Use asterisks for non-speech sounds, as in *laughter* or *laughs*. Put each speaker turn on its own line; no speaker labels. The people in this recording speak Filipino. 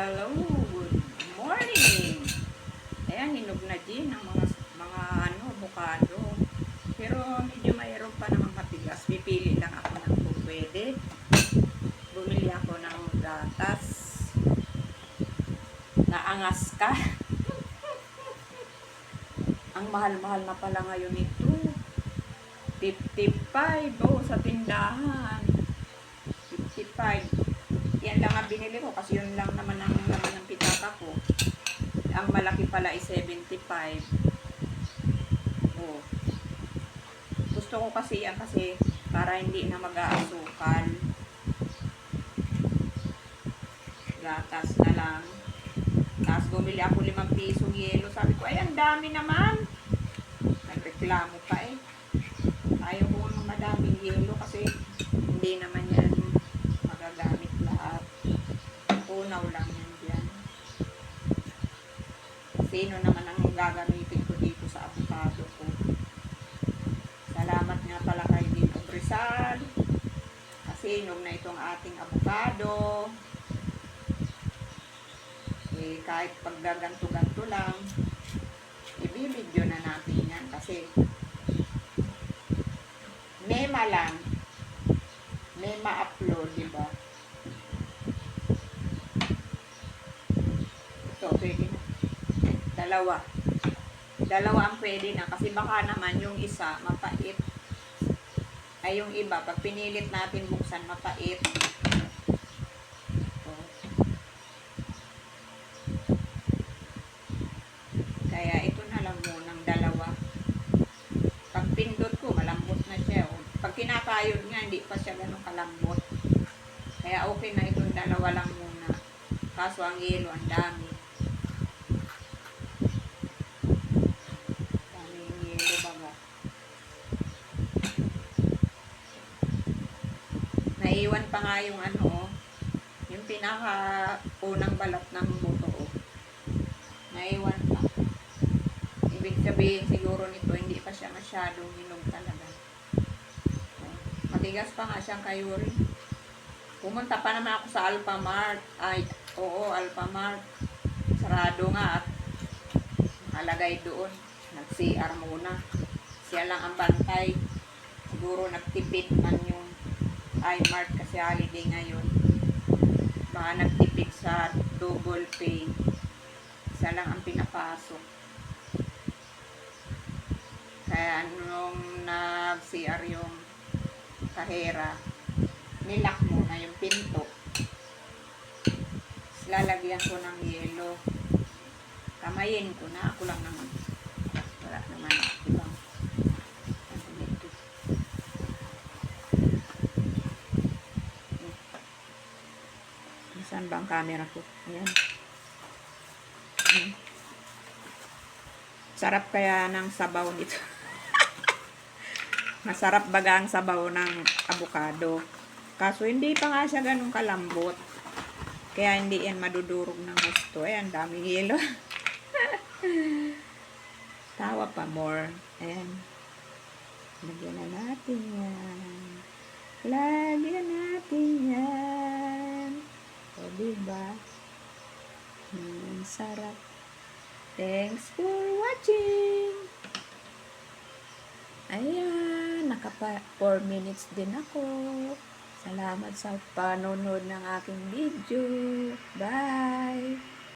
Hello, good morning. Ayan, hinog na din ang mga mga ano, avocado. Pero medyo mayroon pa namang matigas. Pipili lang ako ng kung pwede. Bumili ako ng gatas. Naangas ka. *laughs* ang mahal-mahal na pala ngayon ito. 55 oh, sa tindahan. 55. Yan lang ang binili ko kasi yun lang naman naman. Ang malaki pala ay 75. Oh. Gusto ko kasi yan kasi para hindi na mag-aasukal. Gatas na lang. Tapos bumili ako 5 pisong yelo. Sabi ko, ay ang dami naman. Nagreklamo pa eh. Ayaw ko ng madaming yelo kasi hindi naman yan magagamit lahat. Unaw lang yan dyan. Sino naman ang gagamitin ko dito sa avocado ko. Salamat nga pala kay Dito Brisal. Kasi inom na itong ating avocado. Eh, kahit paggaganto-ganto lang, ibibidyo na natin yan kasi mema lang may ma-upload, di ba? Ito, pwede na. Dalawa. Dalawa ang pwede na kasi baka naman yung isa mapait. Ay yung iba, pag pinilit natin buksan, mapait. Ito. Kaya ito na lang munang dalawa. Pag pindot ko, malambot na siya. oh. Pag kinakayod nga, hindi pa siya ganun kalambot. Kaya okay na itong dalawa lang muna. Kaso ang yelo, ang. Dami yung yelo baga. Naiwan pa nga yung ano, yung pinaka unang balat ng buto. Naiwan pa. Ibig sabihin siguro nito, hindi pa siya masyadong hinog talaga. Matigas pa nga siyang kayuri. Pumunta pa naman ako sa Alphamart. Ay, oo, Alphamart. Sarado nga at alagay doon. Nag-CR muna. Siya lang ang bantay. Siguro nagtipid man yung iMart kasi holiday ngayon. Baka nagtipid sa double pay. Isa lang ang pinapasok. Kaya nung nag-CR yung kahera, nilak muna yung pinto. Tapos Lalagyan ko ng yelo. Kamayin ko na. Ako lang naman. Wala naman ibang ano dito. Saan ba ang camera ko? Ayan. Hmm. Sarap kaya ng sabaw nito. *laughs* Masarap baga ang sabaw ng avocado. Kaso hindi pa nga siya ganun kalambot. Kaya hindi yan madudurog ng gusto. Ayan, daming yelo. *laughs* Tawa pa more. Ayan. Lagyan na natin yan. Lagyan natin yan. O, diba? Hmm, sarap. Thanks for watching. Ayan, nakapa 4 minutes din ako. Salamat sa panonood ng aking video. Bye!